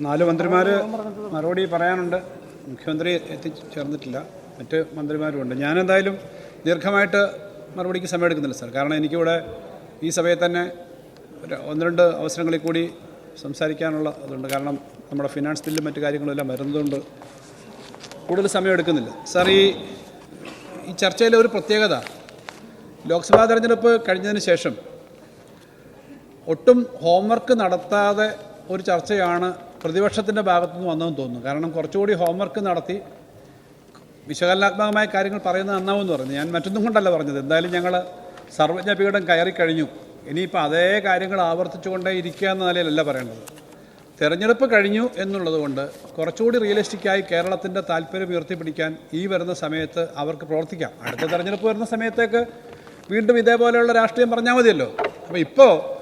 നാല് മന്ത്രിമാർ മറുപടി പറയാനുണ്ട്. മുഖ്യമന്ത്രി എത്തിച്ചേർന്നിട്ടില്ല. മറ്റ് മന്ത്രിമാരുമുണ്ട്. ഞാനെന്തായാലും ദീർഘമായിട്ട് മറുപടിക്ക് സമയമെടുക്കുന്നില്ല സാർ. കാരണം എനിക്കിവിടെ ഈ സഭയിൽ തന്നെ ഒന്ന് രണ്ട് അവസരങ്ങളിൽ കൂടി സംസാരിക്കാനുള്ള അതുണ്ട് കാരണം നമ്മുടെ ഫിനാൻസ് ബില്ലും മറ്റു കാര്യങ്ങളും എല്ലാം വരുന്നതുകൊണ്ട് കൂടുതൽ സമയം എടുക്കുന്നില്ല സാർ ഈ ഈ ചർച്ചയിലെ ഒരു പ്രത്യേകത ലോക്സഭാ തെരഞ്ഞെടുപ്പ് കഴിഞ്ഞതിന് ശേഷം ഒട്ടും ഹോംവർക്ക് നടത്താതെ ഒരു ചർച്ചയാണ് പ്രതിപക്ഷത്തിന്റെ ഭാഗത്തുനിന്ന് വന്നതെന്ന് തോന്നുന്നു. കാരണം കുറച്ചുകൂടി ഹോംവർക്ക് നടത്തി വിശകലനാത്മകമായ കാര്യങ്ങൾ പറയുന്നത് നന്നാവുമെന്ന് പറഞ്ഞു. ഞാൻ മറ്റൊന്നും കൊണ്ടല്ല പറഞ്ഞത്. എന്തായാലും ഞങ്ങൾ സർവജ്ഞപീഠം കയറി കഴിഞ്ഞു. ഇനിയിപ്പോൾ അതേ കാര്യങ്ങൾ ആവർത്തിച്ചുകൊണ്ടേ ഇരിക്കുക എന്ന നിലയിലല്ല പറയേണ്ടത്. തെരഞ്ഞെടുപ്പ് കഴിഞ്ഞു എന്നുള്ളതുകൊണ്ട് കുറച്ചുകൂടി റിയലിസ്റ്റിക്കായി കേരളത്തിന്റെ താല്പര്യം ഉയർത്തിപ്പിടിക്കാൻ ഈ വരുന്ന സമയത്ത് അവർക്ക് പ്രവർത്തിക്കാം. അടുത്ത തെരഞ്ഞെടുപ്പ് വരുന്ന സമയത്തേക്ക് വീണ്ടും ഇതേപോലെയുള്ള രാഷ്ട്രീയം പറഞ്ഞാൽ മതിയല്ലോ. അപ്പോൾ ഇപ്പോൾ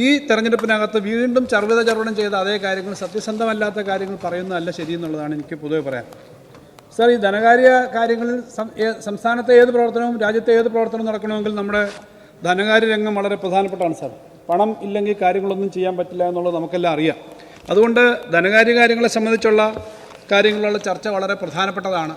ഈ തെരഞ്ഞെടുപ്പിനകത്ത് വീണ്ടും ചർവിത ചർവണം ചെയ്ത അതേ കാര്യങ്ങൾ സത്യസന്ധമല്ലാത്ത കാര്യങ്ങൾ പറയുന്നതല്ല ശരിയെന്നുള്ളതാണ് എനിക്ക് പൊതുവെ പറയാൻ. സാർ ഈ ധനകാര്യ കാര്യങ്ങളിൽ സംസ്ഥാനത്തെ ഏത് പ്രവർത്തനവും രാജ്യത്തെ ഏത് പ്രവർത്തനവും നടക്കണമെങ്കിൽ നമ്മുടെ ധനകാര്യ രംഗം വളരെ പ്രധാനപ്പെട്ടാണ് സാർ. പണം ഇല്ലെങ്കിൽ കാര്യങ്ങളൊന്നും ചെയ്യാൻ പറ്റില്ല എന്നുള്ളത് നമുക്കെല്ലാം അറിയാം. അതുകൊണ്ട് ധനകാര്യ കാര്യങ്ങളെ സംബന്ധിച്ചുള്ള കാര്യങ്ങളുള്ള ചർച്ച വളരെ പ്രധാനപ്പെട്ടതാണ്.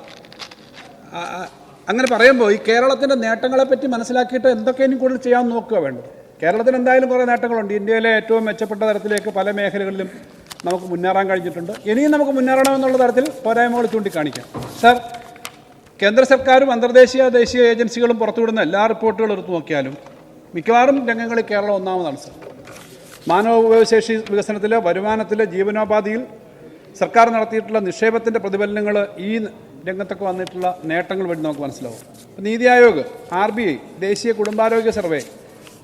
അങ്ങനെ പറയുമ്പോൾ ഈ കേരളത്തിന്റെ നേട്ടങ്ങളെപ്പറ്റി മനസ്സിലാക്കിയിട്ട് എന്തൊക്കെ ഇനി കൂടുതൽ ചെയ്യാൻ നോക്കുക വേണ്ടത്? കേരളത്തിന് എന്തായാലും കുറേ നേട്ടങ്ങളുണ്ട്. ഇന്ത്യയിലെ ഏറ്റവും മെച്ചപ്പെട്ട തരത്തിലേക്ക് പല മേഖലകളിലും നമുക്ക് മുന്നേറാൻ കഴിഞ്ഞിട്ടുണ്ട്. ഇനിയും നമുക്ക് മുന്നേറണമെന്നുള്ള തരത്തിൽ പോരായ്മകൾ ചൂണ്ടിക്കാണിക്കാം. സർ കേന്ദ്ര സർക്കാരും അന്തർദേശീയ ദേശീയ ഏജൻസികളും പുറത്തുവിടുന്ന എല്ലാ റിപ്പോർട്ടുകളും എടുത്തു നോക്കിയാലും മിക്കവാറും രംഗങ്ങളിൽ കേരളം ഒന്നാമതാണ് സർ. മാനവ മാനവവിഭവശേഷി വികസനത്തിലെ വരുമാനത്തിലെ ജീവനോപാധിയിൽ സർക്കാർ നടത്തിയിട്ടുള്ള നിക്ഷേപത്തിന്റെ പ്രതിഫലനങ്ങൾ ഈ രംഗത്തൊക്കെ വന്നിട്ടുള്ള നേട്ടങ്ങൾ വഴി നമുക്ക് മനസ്സിലാവും. NITI Aayog R B I ദേശീയ കുടുംബാരോഗ്യ survey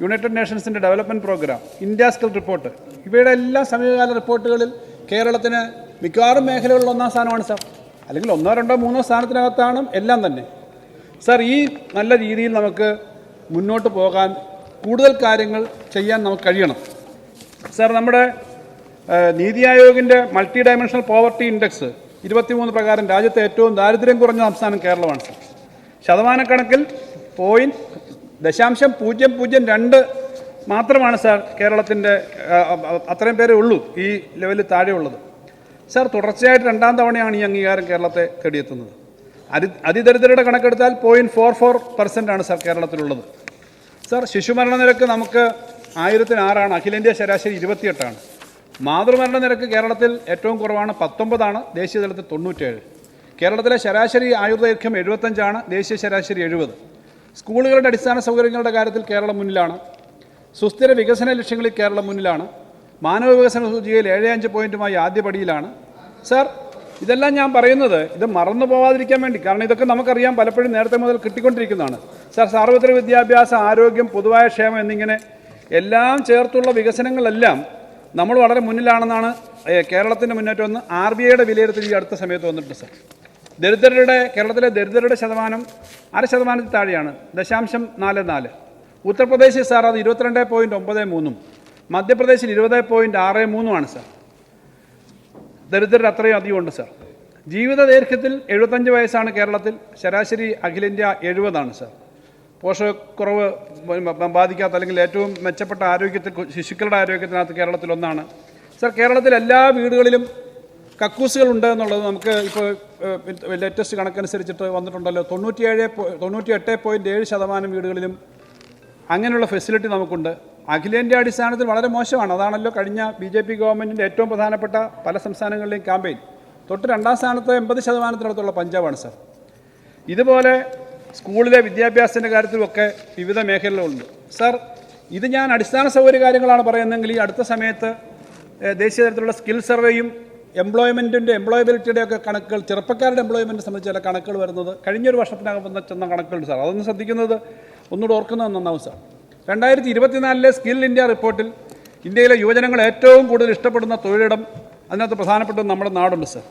United നേഷൻസിന്റെ development programme India skill report. ഇവയുടെ എല്ലാ സമീപകാല റിപ്പോർട്ടുകളിൽ കേരളത്തിന് മിക്കവാറും മേഖലകളിൽ ഒന്നാം സ്ഥാനമാണ് സാർ. അല്ലെങ്കിൽ ഒന്നോ രണ്ടോ മൂന്നോ സ്ഥാനത്തിനകത്താണ് എല്ലാം തന്നെ. സാർ ഈ നല്ല രീതിയിൽ നമുക്ക് മുന്നോട്ട് പോകാൻ കൂടുതൽ കാര്യങ്ങൾ ചെയ്യാൻ നമുക്ക് കഴിയണം. സാർ നമ്മുടെ നീതി ആയോഗിന്റെ മൾട്ടി ഡയമെൻഷണൽ പോവർട്ടി ഇൻഡെക്സ് ഇരുപത്തിമൂന്ന് പ്രകാരം രാജ്യത്തെ ഏറ്റവും ദാരിദ്ര്യം കുറഞ്ഞ സംസ്ഥാനം കേരളമാണ് സാർ. ശതമാനക്കണക്കിൽ പോയിന്റ് ദശാംശം പൂജ്യം പൂജ്യം രണ്ട് മാത്രമാണ് സാർ കേരളത്തിന്റെ അത്രയും പേരേ ഉള്ളൂ ഈ ലെവലിൽ താഴെ ഉള്ളത്. സാർ തുടർച്ചയായിട്ട് രണ്ടാം തവണയാണ് ഈ അംഗീകാരം കേരളത്തെ തേടിയെത്തുന്നത്. അതി അതിദരിദ്രരുടെ കണക്കെടുത്താൽ പോയിന്റ് ഫോർ ഫോർ പെർസെന്റ് ആണ് സാർ കേരളത്തിലുള്ളത്. സാർ ശിശുമരണ നിരക്ക് നമുക്ക് ആയിരത്തിന് ആറാണ് അഖിലേന്ത്യാ ശരാശരി ഇരുപത്തിയെട്ടാണ്. മാതൃമരണ നിരക്ക് കേരളത്തിൽ ഏറ്റവും കുറവാണ് പത്തൊമ്പതാണ് ദേശീയതലത്തിൽ തൊണ്ണൂറ്റേഴ്. കേരളത്തിലെ ശരാശരി ആയുർദൈർഘ്യം എഴുപത്തഞ്ചാണ് ദേശീയ ശരാശരി എഴുപത്. സ്കൂളുകളുടെ അടിസ്ഥാന സൗകര്യങ്ങളുടെ കാര്യത്തിൽ കേരളം മുന്നിലാണ്. സുസ്ഥിര വികസന ലക്ഷ്യങ്ങളിൽ കേരളം മുന്നിലാണ്. മാനവ വികസന സൂചികയിൽ ഏഴ് അഞ്ച് പോയിന്റുമായി ആദ്യപടിയിലാണ് സാർ ഇതെല്ലാം ഞാൻ പറയുന്നത് ഇത് മറന്നു പോവാതിരിക്കാൻ വേണ്ടി കാരണം ഇതൊക്കെ നമുക്കറിയാം പലപ്പോഴും നേരത്തെ മുതൽ കിട്ടിക്കൊണ്ടിരിക്കുന്നതാണ്. സാർ സാർവത്രിക വിദ്യാഭ്യാസം ആരോഗ്യം പൊതുവായ ക്ഷേമം എന്നിങ്ങനെ എല്ലാം ചേർത്തുള്ള വികസനങ്ങളെല്ലാം നമ്മൾ വളരെ മുന്നിലാണെന്നാണ് കേരളത്തിന്റെ മുന്നേറ്റം എന്ന് ആർ ബി ഐയുടെ വിലയിരുത്തൽ ഈ അടുത്ത സമയത്ത് വന്നിട്ടുണ്ട് സാർ. ദരിദ്രരുടെ കേരളത്തിലെ ദരിദ്രരുടെ ശതമാനം അര ശതമാനത്തിൽ താഴെയാണ്. ദശാംശം നാല് നാല്. ഉത്തർപ്രദേശിൽ സാർ അത് ഇരുപത്തിരണ്ട് പോയിന്റ് ഒമ്പത് മൂന്നും. മധ്യപ്രദേശിൽ ഇരുപത് പോയിന്റ് ആറ് മൂന്നുമാണ് സാർ. ദരിദ്രർ അത്രയും അധികമുണ്ട് സാർ. ജീവിത ദൈർഘ്യത്തിൽ എഴുപത്തഞ്ച് വയസ്സാണ് കേരളത്തിൽ. ശരാശരി അഖിലേന്ത്യ എഴുപതാണ് സാർ. പോഷകക്കുറവ് ബാധിക്കാത്ത അല്ലെങ്കിൽ ഏറ്റവും മെച്ചപ്പെട്ട ആരോഗ്യത്തിൽ ശിശുക്കളുടെ ആരോഗ്യത്തിനകത്ത് കേരളത്തിലൊന്നാണ് സാർ കേരളത്തിൽ എല്ലാ വീടുകളിലും കക്കൂസുകളുണ്ട് എന്നുള്ളത് നമുക്ക് ഇപ്പോൾ ലേറ്റസ്റ്റ് കണക്കനുസരിച്ചിട്ട് വന്നിട്ടുണ്ടല്ലോ. തൊണ്ണൂറ്റിയേഴ് തൊണ്ണൂറ്റി എട്ട് പോയിന്റ് ഏഴ് ശതമാനം വീടുകളിലും അങ്ങനെയുള്ള ഫെസിലിറ്റി നമുക്കുണ്ട്. അഖിലേന്ത്യാ അടിസ്ഥാനത്തിൽ വളരെ മോശമാണ്. അതാണല്ലോ കഴിഞ്ഞ ബി ജെ പി ഗവൺമെന്റിന്റെ ഏറ്റവും പ്രധാനപ്പെട്ട പല സംസ്ഥാനങ്ങളിലെയും ക്യാമ്പയിൻ തൊട്ട് രണ്ടാം സ്ഥാനത്ത് എൺപത് ശതമാനത്തിനടുത്തുള്ള പഞ്ചാബാണ് സർ. ഇതുപോലെ സ്കൂളിലെ വിദ്യാഭ്യാസത്തിന്റെ കാര്യത്തിലുമൊക്കെ വിവിധ മേഖലകളുണ്ട്. സർ ഇത് ഞാൻ അടിസ്ഥാന സൗകര്യ കാര്യങ്ങളാണ് പറയുന്നതെങ്കിൽ ഈ അടുത്ത സമയത്ത് ദേശീയ തലത്തിലുള്ള സ്കിൽ സർവേയും എംപ്ലോയ്മെന്റിന്റെ എംപ്ലോയബിലിറ്റിയുടെ ഒക്കെ കണക്കുകൾ ചെറുപ്പക്കാരുടെ എംപ്ലോയ്മെന്റ് സംബന്ധിച്ച് ചില കണക്കുകൾ വരുന്നത്. കഴിഞ്ഞൊരു വർഷത്തിനകം വന്ന ചെന്ന കണക്കുകളുണ്ട് സാർ. അതൊന്ന് ശ്രദ്ധിക്കുന്നത് ഒന്നുകൂടെ ഓർക്കുന്നത് നന്നാവും സാർ. രണ്ടായിരത്തി ഇരുപത്തിനാലിലെ സ്കിൽ ഇന്ത്യ റിപ്പോർട്ടിൽ ഇന്ത്യയിലെ യുവജനങ്ങൾ ഏറ്റവും കൂടുതൽ ഇഷ്ടപ്പെടുന്ന തൊഴിലിടം അതിനകത്ത് പ്രധാനപ്പെട്ട നമ്മുടെ നാടുണ്ട് സാർ.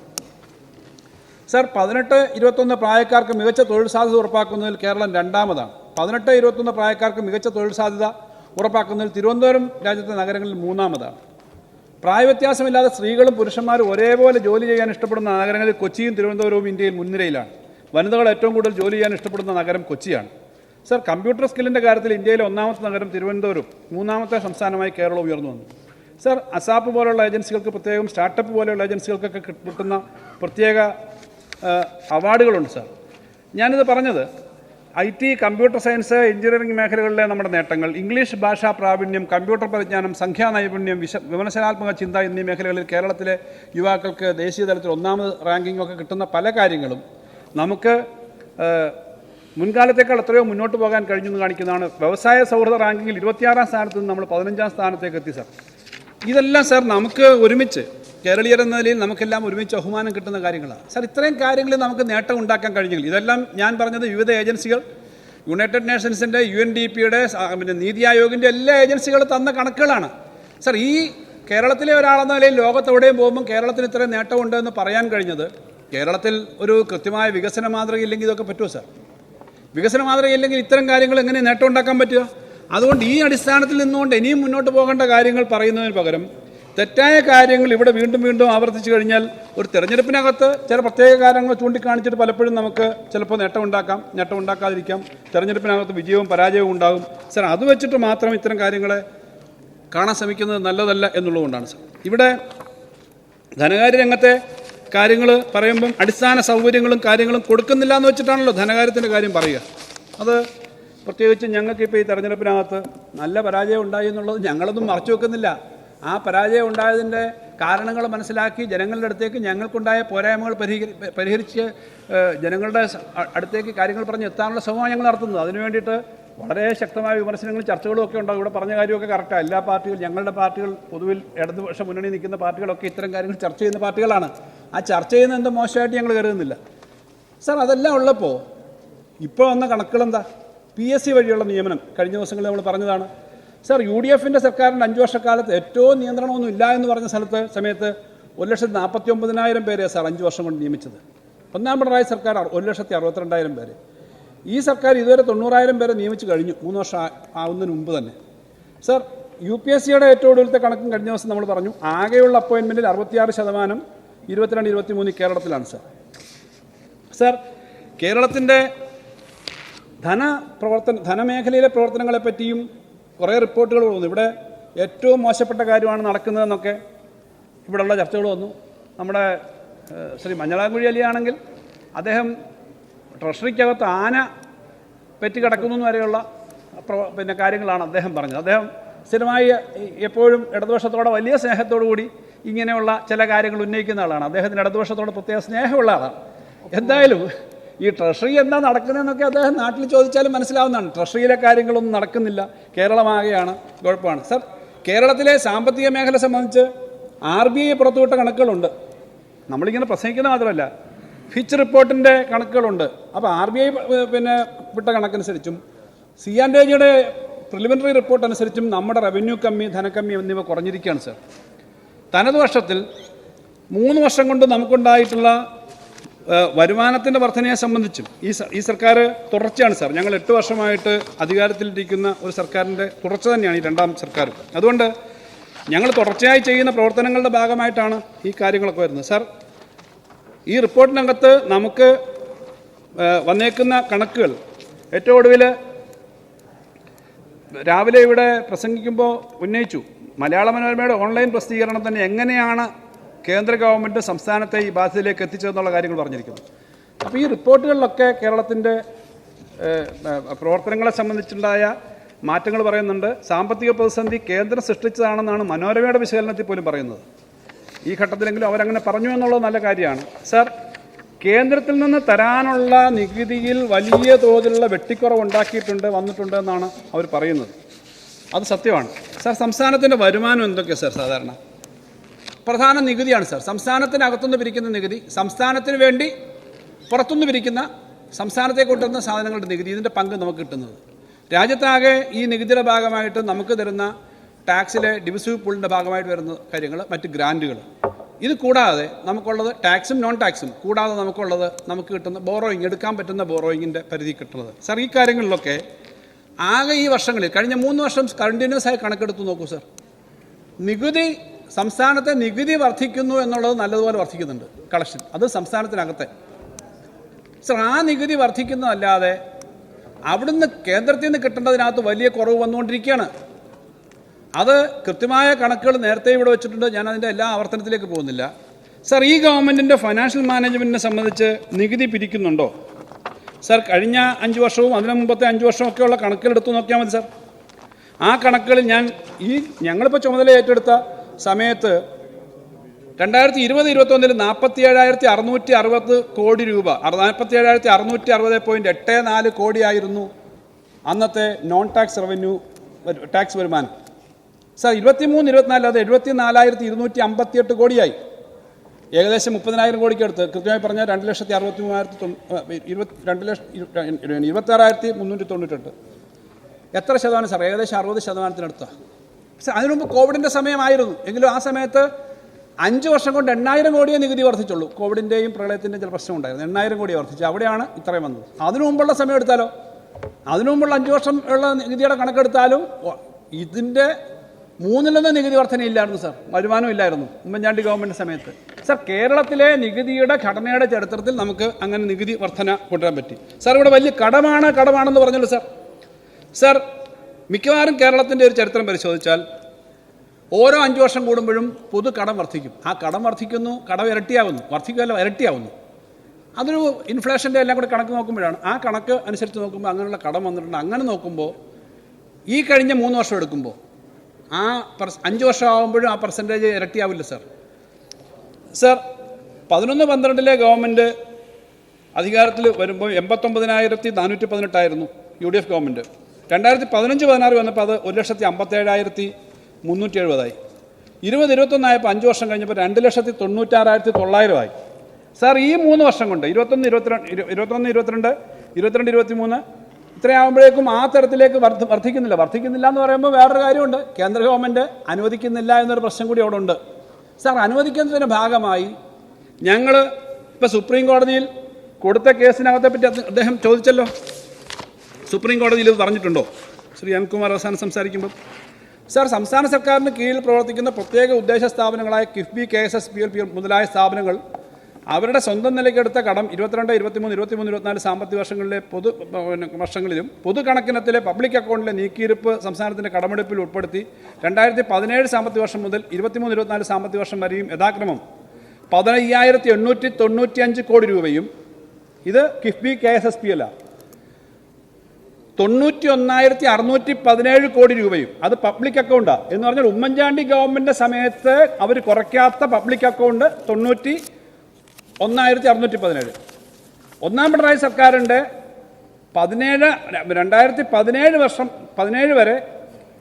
സാർ പതിനെട്ട് ഇരുപത്തൊന്ന് പ്രായക്കാർക്ക് മികച്ച തൊഴിൽ സാധ്യത ഉറപ്പാക്കുന്നതിൽ കേരളം രണ്ടാമതാണ്. പതിനെട്ട് ഇരുപത്തൊന്ന് പ്രായക്കാർക്ക് മികച്ച തൊഴിൽ സാധ്യത ഉറപ്പാക്കുന്നതിൽ തിരുവനന്തപുരം രാജ്യത്തെ നഗരങ്ങളിൽ മൂന്നാമതാണ്. പ്രായവ്യത്യാസമില്ലാതെ സ്ത്രീകളും പുരുഷന്മാരും ഒരേപോലെ ജോലി ചെയ്യാൻ ഇഷ്ടപ്പെടുന്ന നഗരങ്ങളിൽ കൊച്ചിയും തിരുവനന്തപുരവും ഇന്ത്യയിൽ മുൻനിരയിലാണ്. വനിതകൾ ഏറ്റവും കൂടുതൽ ജോലി ചെയ്യാൻ ഇഷ്ടപ്പെടുന്ന നഗരം കൊച്ചിയാണ്. സർ കമ്പ്യൂട്ടർ സ്കില്ലിന്റെ കാര്യത്തിൽ ഇന്ത്യയിലെ ഒന്നാമത്തെ നഗരം തിരുവനന്തപുരം മൂന്നാമത്തെ സംസ്ഥാനമായി കേരളം ഉയർന്നു വന്നു. സർ അസാപ്പ് പോലെയുള്ള ഏജൻസികൾക്ക് പ്രത്യേകം സ്റ്റാർട്ടപ്പ് പോലെയുള്ള ഏജൻസികൾക്കൊക്കെ കിട്ടുന്ന പ്രത്യേക അവാർഡുകളുണ്ട് സർ. ഞാനിത് പറഞ്ഞത് I T computer science engineering മേഖലകളിലെ നമ്മുടെ നേട്ടങ്ങൾ. ഇംഗ്ലീഷ് ഭാഷാ പ്രാവീണ്യം കമ്പ്യൂട്ടർ പരിജ്ഞാനം സംഖ്യാ നൈപുണ്യം വിശ വിമർശനാത്മക ചിന്ത എന്നീ മേഖലകളിൽ കേരളത്തിലെ യുവാക്കൾക്ക് ദേശീയ തലത്തിൽ ഒന്നാമത് റാങ്കിംഗ് ഒക്കെ കിട്ടുന്ന പല കാര്യങ്ങളും നമുക്ക് മുൻകാലത്തേക്കാൾ എത്രയോ മുന്നോട്ട് പോകാൻ കഴിഞ്ഞു എന്ന് കാണിക്കുന്നതാണ് വ്യവസായ സൗഹൃദ റാങ്കിങ്ങിൽ ഇരുപത്തിയാറാം സ്ഥാനത്ത് നിന്ന് നമ്മൾ പതിനഞ്ചാം സ്ഥാനത്തേക്ക് എത്തി സർ. ഇതെല്ലാം സർ നമുക്ക് ഒരുമിച്ച് കേരളീയർ എന്ന നിലയിൽ നമുക്കെല്ലാം ഒരുമിച്ച് ബഹുമാനം കിട്ടുന്ന കാര്യങ്ങളാണ്. സാർ ഇത്രയും കാര്യങ്ങളിൽ നമുക്ക് നേട്ടം ഉണ്ടാക്കാൻ കഴിഞ്ഞെങ്കിൽ ഇതെല്ലാം ഞാൻ പറഞ്ഞത് വിവിധ ഏജൻസികൾ യുണൈറ്റഡ് നേഷൻസിന്റെ യു എൻ ഡി പിയുടെ പിന്നെ നീതി ആയോഗിന്റെ എല്ലാ ഏജൻസികളും തന്ന കണക്കുകളാണ്. സാർ ഈ കേരളത്തിലെ ഒരാളെന്ന നിലയിൽ ലോകത്തെവിടെയും പോകുമ്പോൾ കേരളത്തിന് ഇത്രയും നേട്ടമുണ്ട് എന്ന് പറയാൻ കഴിഞ്ഞത് കേരളത്തിൽ ഒരു കൃത്യമായ വികസന മാതൃക ഇല്ലെങ്കിൽ ഇതൊക്കെ പറ്റുമോ സാർ? വികസന മാതൃക ഇല്ലെങ്കിൽ ഇത്തരം കാര്യങ്ങൾ എങ്ങനെ നേട്ടം ഉണ്ടാക്കാൻ പറ്റുക? അതുകൊണ്ട് ഈ അടിസ്ഥാനത്തിൽ നിന്നുകൊണ്ട് ഇനിയും മുന്നോട്ട് പോകേണ്ട കാര്യങ്ങൾ പറയുന്നതിന് പകരം തെറ്റായ കാര്യങ്ങൾ ഇവിടെ വീണ്ടും വീണ്ടും ആവർത്തിച്ചു കഴിഞ്ഞാൽ ഒരു തെരഞ്ഞെടുപ്പിനകത്ത് ചില പ്രത്യേക കാര്യങ്ങൾ ചൂണ്ടിക്കാണിച്ചിട്ട് പലപ്പോഴും നമുക്ക് ചിലപ്പോൾ നേട്ടം ഉണ്ടാക്കാം നേട്ടം ഉണ്ടാക്കാതിരിക്കാം. തെരഞ്ഞെടുപ്പിനകത്ത് വിജയവും പരാജയവും ഉണ്ടാകും. സർ അത് വെച്ചിട്ട് മാത്രം ഇത്തരം കാര്യങ്ങളെ കാണാൻ ശ്രമിക്കുന്നത് നല്ലതല്ല എന്നുള്ളതുകൊണ്ടാണ് സർ. ഇവിടെ ധനകാര്യ രംഗത്തെ കാര്യങ്ങൾ പറയുമ്പം അടിസ്ഥാന സൗകര്യങ്ങളും കാര്യങ്ങളും കൊടുക്കുന്നില്ല എന്ന് വെച്ചിട്ടാണല്ലോ ധനകാര്യത്തിന്റെ കാര്യം പറയുക. അത് പ്രത്യേകിച്ച് ഞങ്ങൾക്ക് ഇപ്പോൾ ഈ തെരഞ്ഞെടുപ്പിനകത്ത് നല്ല പരാജയം ഉണ്ടായി എന്നുള്ളത് ഞങ്ങളൊന്നും മറച്ചു വെക്കുന്നില്ല. ആ പരാജയം ഉണ്ടായതിന്റെ കാരണങ്ങൾ മനസ്സിലാക്കി ജനങ്ങളുടെ അടുത്തേക്ക് ഞങ്ങൾക്കുണ്ടായ പോരായ്മകൾ പരിഹരി പരിഹരിച്ച് ജനങ്ങളുടെ അടുത്തേക്ക് കാര്യങ്ങൾ പറഞ്ഞ് എത്താനുള്ള ശ്രമമാണ് ഞങ്ങൾ നടത്തുന്നത്. അതിനു വേണ്ടിയിട്ട് വളരെ ശക്തമായ വിമർശനങ്ങളും ചർച്ചകളും ഒക്കെ ഉണ്ടാകും ഇവിടെ പറഞ്ഞ കാര്യമൊക്കെ കറക്റ്റാണ് എല്ലാ പാർട്ടികളും ഞങ്ങളുടെ പാർട്ടികൾ പൊതുവിൽ ഇടതുപക്ഷ മുന്നണി നിൽക്കുന്ന പാർട്ടികളൊക്കെ ഇത്തരം കാര്യങ്ങൾ ചർച്ച ചെയ്യുന്ന പാർട്ടികളാണ്. ആ ചർച്ച ചെയ്യുന്ന എന്തോ മോശമായിട്ട് ഞങ്ങൾ കരുതുന്നില്ല. സാർ അതെല്ലാം ഉള്ളപ്പോൾ ഇപ്പോൾ വന്ന കണക്കുകളെന്താ? പി എസ് സി വഴിയുള്ള നിയമനം കഴിഞ്ഞ ദിവസങ്ങളിൽ നമ്മൾ പറഞ്ഞതാണ്. സാർ യു ഡി എഫിന്റെ സർക്കാരിന്റെ അഞ്ച് വർഷക്കാലത്ത് ഏറ്റവും നിയന്ത്രണമൊന്നും ഇല്ല എന്ന് പറഞ്ഞ സ്ഥലത്ത് സമയത്ത് ഒരു ലക്ഷത്തി നാൽപ്പത്തി ഒമ്പതിനായിരം പേരെ സാർ അഞ്ച് വർഷം കൊണ്ട് നിയമിച്ചത്. ഒന്നാം പിണറായി സർക്കാർ ഒരു ലക്ഷത്തി അറുപത്തിരണ്ടായിരം പേര്. ഈ സർക്കാർ ഇതുവരെ തൊണ്ണൂറായിരം പേരെ നിയമിച്ച് കഴിഞ്ഞു മൂന്ന് വർഷം ആവുന്നതിന് മുമ്പ് തന്നെ. സാർ യു പി എസ് സിയുടെ ഏറ്റവും ഒടുവിലത്തെ കണക്കും കഴിഞ്ഞ ദിവസം നമ്മൾ പറഞ്ഞു ആകെയുള്ള അപ്പോയിൻമെന്റിൽ അറുപത്തിയാറ് ശതമാനം ഇരുപത്തിരണ്ട് ഇരുപത്തി മൂന്ന് കേരളത്തിലാണ് സാർ. സാർ കേരളത്തിന്റെ ധന പ്രവർത്തന ധനമേഖലയിലെ പ്രവർത്തനങ്ങളെ പറ്റിയും കുറേ റിപ്പോർട്ടുകൾ വന്നു. ഇവിടെ ഏറ്റവും മോശപ്പെട്ട കാര്യമാണ് നടക്കുന്നതെന്നൊക്കെ ഇവിടെയുള്ള ചർച്ചകൾ വന്നു. നമ്മുടെ ശ്രീ മഞ്ഞളാംകുഴി അലിയാണെങ്കിൽ അദ്ദേഹം ട്രഷറിക്കകത്ത് ആന പെറ്റി കിടക്കുന്നു വരെയുള്ള പിന്നെ കാര്യങ്ങളാണ് അദ്ദേഹം പറഞ്ഞത്. അദ്ദേഹം സ്ഥിരമായി എപ്പോഴും ഇടതുപക്ഷത്തോടെ വലിയ സ്നേഹത്തോടു കൂടി ഇങ്ങനെയുള്ള ചില കാര്യങ്ങൾ ഉന്നയിക്കുന്ന ആളാണ്. അദ്ദേഹത്തിന് ഇടതുപക്ഷത്തോട് പ്രത്യേക സ്നേഹമുള്ള ആളാണ്. എന്തായാലും ഈ ട്രഷറി എന്താ നടക്കുന്നതെന്നൊക്കെ അദ്ദേഹം നാട്ടിൽ ചോദിച്ചാലും മനസ്സിലാവുന്നതാണ്. ട്രഷറിയിലെ കാര്യങ്ങളൊന്നും നടക്കുന്നില്ല. കേരളമാകെയാണ്. കുഴപ്പമാണ്. സർ കേരളത്തിലെ സാമ്പത്തിക മേഖല സംബന്ധിച്ച് ആർ ബി ഐ പുറത്തുവിട്ട കണക്കുകളുണ്ട്. നമ്മളിങ്ങനെ പ്രസംഗിക്കുന്ന മാത്രമല്ല ഫിച്ച് റിപ്പോർട്ടിന്റെ കണക്കുകളുണ്ട്. അപ്പോൾ ആർ ബി ഐ പിന്നെ വിട്ട കണക്കനുസരിച്ചും സി ആൻഡ് എജിയുടെ പ്രിലിമിനറി റിപ്പോർട്ട് അനുസരിച്ചും നമ്മുടെ റവന്യൂ കമ്മി ധനക്കമ്മി എന്നിവ കുറഞ്ഞിരിക്കുകയാണ് സർ. തനത് വർഷത്തിൽ മൂന്ന് വർഷം കൊണ്ട് നമുക്കുണ്ടായിട്ടുള്ള വരുമാനത്തിന്റെ വർധനയെ സംബന്ധിച്ചും ഈ ഈ സർക്കാർ തുടർച്ചയാണ് സാർ. ഞങ്ങൾ എട്ട് വർഷമായിട്ട് അധികാരത്തിലിരിക്കുന്ന ഒരു സർക്കാരിന്റെ തുടർച്ച തന്നെയാണ് ഈ രണ്ടാം സർക്കാർ. അതുകൊണ്ട് ഞങ്ങൾ തുടർച്ചയായി ചെയ്യുന്ന പ്രവർത്തനങ്ങളുടെ ഭാഗമായിട്ടാണ് ഈ കാര്യങ്ങളൊക്കെ വരുന്നത്. സാർ ഈ റിപ്പോർട്ടിനകത്ത് നമുക്ക് വന്നേക്കുന്ന കണക്കുകൾ ഏറ്റവും ഒടുവിൽ രാവിലെ ഇവിടെ പ്രസംഗിക്കുമ്പോൾ ഉന്നയിച്ചു. മലയാള മനോരമയുടെ ഓൺലൈൻ പ്രസിദ്ധീകരണം തന്നെ എങ്ങനെയാണ് കേന്ദ്ര ഗവൺമെന്റ് സംസ്ഥാനത്തെ ഈ ബാധ്യതയിലേക്ക് എത്തിച്ചതെന്നുള്ള കാര്യങ്ങൾ പറഞ്ഞിരിക്കുന്നു. അപ്പോൾ ഈ റിപ്പോർട്ടുകളിലൊക്കെ കേരളത്തിന്റെ പ്രവർത്തനങ്ങളെ സംബന്ധിച്ചുണ്ടായ മാറ്റങ്ങൾ പറയുന്നുണ്ട്. സാമ്പത്തിക പ്രതിസന്ധി കേന്ദ്രം സൃഷ്ടിച്ചതാണെന്നാണ് മനോരമയുടെ വിശകലനത്തിൽ പോലും പറയുന്നത്. ഈ ഘട്ടത്തിലെങ്കിലും അവരങ്ങനെ പറഞ്ഞു എന്നുള്ളത് നല്ല കാര്യമാണ്. സാർ കേന്ദ്രത്തിൽ നിന്ന് തരാനുള്ള നികുതിയിൽ വലിയ തോതിലുള്ള വെട്ടിക്കുറവ് ഉണ്ടാക്കിയിട്ടുണ്ട് വന്നിട്ടുണ്ട് എന്നാണ് അവർ പറയുന്നത്. അത് സത്യമാണ്. സാർ സംസ്ഥാനത്തിന്റെ വരുമാനം എന്തൊക്കെയാണ് സാർ സാധാരണ? പ്രധാന നികുതിയാണ് സാർ. സംസ്ഥാനത്തിനകത്തുനിന്ന് പിരിക്കുന്ന നികുതി സംസ്ഥാനത്തിന് വേണ്ടി പുറത്തുനിന്ന് പിരിക്കുന്ന സംസ്ഥാനത്തെ കൊണ്ടുവരുന്ന സാധനങ്ങളുടെ നികുതി ഇതിന്റെ പങ്ക് നമുക്ക് കിട്ടുന്നത്. രാജ്യത്താകെ ഈ നികുതിയുടെ ഭാഗമായിട്ട് നമുക്ക് തരുന്ന ടാക്സിലെ ഡിവിസീവ് പൂളിന്റെ ഭാഗമായിട്ട് വരുന്ന കാര്യങ്ങൾ മറ്റ് ഗ്രാന്റുകൾ ഇത് കൂടാതെ നമുക്കുള്ളത് ടാക്സും നോൺ ടാക്സും. കൂടാതെ നമുക്കുള്ളത് നമുക്ക് കിട്ടുന്ന ബോറോയിങ് എടുക്കാൻ പറ്റുന്ന ബോറോയിങ്ങിന്റെ പരിധി കിട്ടുന്നത്. സാർ ഈ കാര്യങ്ങളിലൊക്കെ ആകെ ഈ വർഷങ്ങളിൽ കഴിഞ്ഞ മൂന്ന് വർഷം കണ്ടിന്യൂസ് ആയി കണക്കെടുത്ത് നോക്കൂ സാർ. നികുതി സംസ്ഥാനത്തെ നികുതി വർദ്ധിക്കുന്നു എന്നുള്ളത് നല്ലതുപോലെ വർദ്ധിക്കുന്നുണ്ട്. കളക്ഷൻ അത് സംസ്ഥാനത്തിനകത്തെ. സർ ആ നികുതി വർദ്ധിക്കുന്നതല്ലാതെ അവിടുന്ന് കേന്ദ്രത്തിൽ നിന്ന് കിട്ടേണ്ടതിനകത്ത് വലിയ കുറവ് വന്നുകൊണ്ടിരിക്കുകയാണ്. അത് കൃത്യമായ കണക്കുകൾ നേരത്തെ ഇവിടെ വെച്ചിട്ടുണ്ട്. ഞാൻ അതിന്റെ എല്ലാ ആവർത്തനത്തിലേക്ക് പോകുന്നില്ല. സർ ഈ ഗവൺമെന്റിന്റെ ഫൈനാൻഷ്യൽ മാനേജ്മെന്റിനെ സംബന്ധിച്ച് നികുതി പിരിക്കുന്നുണ്ടോ? സർ കഴിഞ്ഞ അഞ്ച് വർഷവും അതിനു മുമ്പത്തെ അഞ്ച് വർഷമൊക്കെയുള്ള കണക്കുകൾ എടുത്തു നോക്കിയാൽ മതി സർ ആ കണക്കുകൾ ഞാൻ ഈ ഞങ്ങളിപ്പോൾ ചുമതല ഏറ്റെടുത്ത സമയത്ത് രണ്ടായിരത്തി ഇരുപത് ഇരുപത്തൊന്നിൽ നാൽപ്പത്തി ഏഴായിരത്തി അറുന്നൂറ്റി അറുപത് കോടി രൂപ നാൽപ്പത്തി ഏഴായിരത്തി അറുന്നൂറ്റി അറുപത് പോയിന്റ് എട്ട് നാല് കോടിയായിരുന്നു അന്നത്തെ നോൺ ടാക്സ് റവന്യൂ ടാക്സ് വരുമാനം. സാർ ഇരുപത്തിമൂന്ന് ഇരുപത്തിനാല് അത് എഴുപത്തി നാലായിരത്തി ഇരുന്നൂറ്റി അമ്പത്തിയെട്ട് കോടിയായി. ഏകദേശം മുപ്പതിനായിരം കോടിക്ക് അടുത്ത്. കൃത്യമായി പറഞ്ഞാൽ രണ്ട് ലക്ഷത്തി അറുപത്തി മൂവായിരത്തി ഇരുപത്തി രണ്ട് ലക്ഷം ഇരുപത്താറായിരത്തി മുന്നൂറ്റി തൊണ്ണൂറ്റെട്ട് എത്ര ശതമാനം സാർ? ഏകദേശം അറുപത് ശതമാനത്തിനടുത്താണ് അതിനു മുമ്പ് കോവിഡിന്റെ സമയമായിരുന്നു. എങ്കിലും ആ സമയത്ത് അഞ്ച് വർഷം കൊണ്ട് എണ്ണായിരം കോടിയേ നികുതി വർദ്ധിച്ചുള്ളൂ. കോവിഡിന്റെയും പ്രളയത്തിന്റെയും ചില പ്രശ്നം ഉണ്ടായിരുന്നു. എണ്ണായിരം കോടി വർദ്ധിച്ചു. അവിടെയാണ് ഇത്രയും വന്നത്. അതിനു മുമ്പുള്ള സമയം എടുത്താലോ? അതിനു മുമ്പുള്ള അഞ്ച് വർഷം ഉള്ള നികുതിയുടെ കണക്കെടുത്താലും ഇതിന്റെ മൂന്നിലൊന്നും നികുതി വർധന ഇല്ലായിരുന്നു സാർ. വരുമാനം ഇല്ലായിരുന്നു. ഉമ്മൻചാണ്ടി ഗവൺമെന്റ് സമയത്ത്. സാർ കേരളത്തിലെ നികുതിയുടെ ഘടനയുടെ ചരിത്രത്തിൽ നമുക്ക് അങ്ങനെ നികുതി വർധന കൊണ്ടുവരാൻ പറ്റി. സാർ ഇവിടെ വലിയ കടമാണ് കടമാണെന്ന് പറഞ്ഞല്ലോ സാർ. സാർ മിക്കവാറും കേരളത്തിന്റെ ഒരു ചരിത്രം പരിശോധിച്ചാൽ ഓരോ അഞ്ച് വർഷം കൂടുമ്പോഴും പൊതു കടം വർദ്ധിക്കും. ആ കടം വർദ്ധിക്കുന്നു കടം ഇരട്ടിയാവുന്നു. വർദ്ധിക്കുകയല്ല ഇരട്ടിയാവുന്നു. അതൊരു ഇൻഫ്ലേഷന്റെ എല്ലാം കൂടി കണക്ക് നോക്കുമ്പോഴാണ്. ആ കണക്ക് അനുസരിച്ച് നോക്കുമ്പോൾ അങ്ങനെയുള്ള കടം വന്നിട്ടുണ്ട്. അങ്ങനെ നോക്കുമ്പോൾ ഈ കഴിഞ്ഞ മൂന്ന് വർഷം എടുക്കുമ്പോൾ ആ പെർസ് അഞ്ച് വർഷം ആകുമ്പോഴും ആ പെർസെന്റേജ് ഇരട്ടിയാവില്ല സാർ സാർ പതിനൊന്ന് പന്ത്രണ്ടിലെ ഗവൺമെന്റ് അധികാരത്തിൽ വരുമ്പോൾ എൺപത്തൊമ്പതിനായിരത്തി നാനൂറ്റി പതിനെട്ടായിരുന്നു യു ഡി എഫ് ഗവൺമെന്റ് രണ്ടായിരത്തി പതിനഞ്ച് പതിനാറ് വന്നപ്പോൾ അത് ഒരു ലക്ഷത്തി അമ്പത്തേഴായിരത്തി മുന്നൂറ്റി എഴുപതായി. ഇരുപത് ഇരുപത്തൊന്നായപ്പോൾ അഞ്ച് വർഷം കഴിഞ്ഞപ്പോൾ രണ്ട് ലക്ഷത്തി തൊണ്ണൂറ്റാറായിരത്തി തൊള്ളായിരമായി. സാർ ഈ മൂന്ന് വർഷം കൊണ്ട് ഇരുപത്തൊന്ന് ഇരുപത്തിരണ്ട് ഇരു- ഇരുപത്തൊന്ന് ഇരുപത്തിരണ്ട് ഇരുപത്തിരണ്ട് ഇരുപത്തി മൂന്ന് ഇത്രയാകുമ്പോഴേക്കും ആ തരത്തിലേക്ക് വർദ്ധ വർദ്ധിക്കുന്നില്ല വർദ്ധിക്കുന്നില്ല എന്ന് പറയുമ്പോൾ വേറൊരു കാര്യമുണ്ട്. കേന്ദ്ര ഗവൺമെന്റ് അനുവദിക്കുന്നില്ല എന്നൊരു പ്രശ്നം കൂടി അവിടെ ഉണ്ട്. സാർ അനുവദിക്കുന്നതിന്റെ ഭാഗമായി ഞങ്ങൾ ഇപ്പോൾ സുപ്രീം കോടതിയിൽ കൊടുത്ത കേസിനകത്തെ പറ്റി അദ്ദേഹം ചോദിച്ചല്ലോ. സുപ്രീം കോടതിയിൽ ഇത് പറഞ്ഞിട്ടുണ്ടോ? ശ്രീ അനിൽകുമാർ അവസാനം സംസാരിക്കുമ്പോൾ സാർ സംസ്ഥാന സർക്കാരിന് കീഴിൽ പ്രവർത്തിക്കുന്ന പ്രത്യേക ഉദ്ദേശ സ്ഥാപനങ്ങളായ KIIFB K S S P L P മുതലായ സ്ഥാപനങ്ങൾ അവരുടെ സ്വന്തം നിലയ്ക്കെടുത്ത കടം ഇരുപത്തിരണ്ട് ഇരുപത്തിമൂന്ന് ഇരുപത്തിമൂന്ന് ഇരുപത്തിനാല് സാമ്പത്തിക വർഷങ്ങളിലെ പൊതു വർഷങ്ങളിലും പൊതു കണക്കിനത്തിലെ പബ്ലിക് അക്കൗണ്ടിലെ നീക്കിയിരുപ്പ് സംസ്ഥാനത്തിന്റെ കടമെടുപ്പിൽ ഉൾപ്പെടുത്തി രണ്ടായിരത്തി പതിനേഴ് സാമ്പത്തിക വർഷം മുതൽ ഇരുപത്തിമൂന്ന് ഇരുപത്തിനാല് സാമ്പത്തിക വർഷം വരെയും യഥാക്രമം പതിനയ്യായിരത്തി എണ്ണൂറ്റി തൊണ്ണൂറ്റി അഞ്ച് കോടി രൂപയും ഇത് KIIFB K S S P അല്ല തൊണ്ണൂറ്റി ഒന്നായിരത്തി അറുന്നൂറ്റി പതിനേഴ് കോടി രൂപയും. അത് പബ്ലിക് അക്കൗണ്ടാണ് എന്ന് പറഞ്ഞാൽ ഉമ്മൻചാണ്ടി ഗവൺമെന്റ് സമയത്ത് അവർ കുറയ്ക്കാത്ത പബ്ലിക് അക്കൗണ്ട് തൊണ്ണൂറ്റി ഒന്നായിരത്തി അറുന്നൂറ്റി പതിനേഴ് ഒന്നാം പിണറായി സർക്കാരിന്റെ പതിനേഴ് രണ്ടായിരത്തി പതിനേഴ് വർഷം പതിനേഴ് വരെ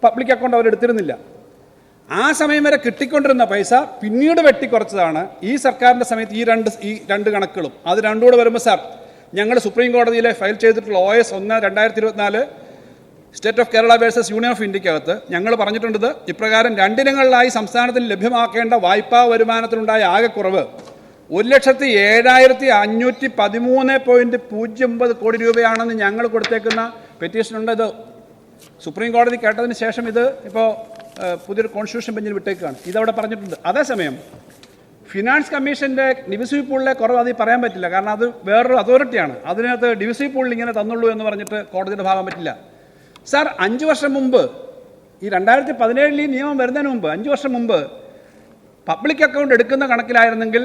പബ്ലിക് അക്കൗണ്ട് അവരെടുത്തിരുന്നില്ല ആ സമയം വരെ കിട്ടിക്കൊണ്ടിരുന്ന പൈസ പിന്നീട് വെട്ടിക്കുറച്ചതാണ് ഈ സർക്കാരിന്റെ സമയത്ത് ഈ രണ്ട് ഈ രണ്ട് കണക്കുകളും. അത് രണ്ടും കൂടെ വരുമ്പോൾ സാർ ഞങ്ങൾ സുപ്രീം കോടതിയിൽ ഫയൽ ചെയ്തിട്ടുള്ള ഒ എസ് ഒന്ന് രണ്ടായിരത്തി ഇരുപത്തിനാല് state of Kerala versus union of ഇന്ത്യക്കകത്ത് ഞങ്ങൾ പറഞ്ഞിട്ടുണ്ട് ഇപ്രകാരം രണ്ടിനങ്ങളിലായി സംസ്ഥാനത്തിന് ലഭ്യമാക്കേണ്ട വായ്പാ വരുമാനത്തിനുണ്ടായ ആകെ കുറവ് ഒരു ലക്ഷത്തി ഏഴായിരത്തി അഞ്ഞൂറ്റി പതിമൂന്ന് പോയിന്റ് പൂജ്യം ഒമ്പത് കോടി രൂപയാണെന്ന് ഞങ്ങൾ കൊടുത്തേക്കുന്ന പെറ്റീഷനുണ്ട് ഇത് സുപ്രീം കോടതി കേട്ടതിന് ശേഷം ഇത് ഇപ്പോൾ പുതിയൊരു കോൺസ്റ്റിറ്റ്യൂഷൻ ബെഞ്ചിൽ വിട്ടേക്കാണ്. ഇതവിടെ പറഞ്ഞിട്ടുണ്ട്. അതേസമയം ഫിനാൻസ് കമ്മീഷന്റെ ഡിവിസി പൂളിലെ കുറവ് അതിൽ പറയാൻ പറ്റില്ല. കാരണം അത് വേറൊരു അതോറിറ്റിയാണ്. അതിനകത്ത് ഡിവിസി പൂളിൽ ഇങ്ങനെ തന്നുള്ളൂ എന്ന് പറഞ്ഞിട്ട് കോടതിയുടെ ഭാഗം പറ്റില്ല. സാർ അഞ്ച് വർഷം മുമ്പ് ഈ രണ്ടായിരത്തി പതിനേഴിൽ ഈ നിയമം വരുന്നതിന് മുമ്പ് അഞ്ച് വർഷം മുമ്പ് പബ്ലിക് അക്കൗണ്ട് എടുക്കുന്ന കണക്കിലായിരുന്നെങ്കിൽ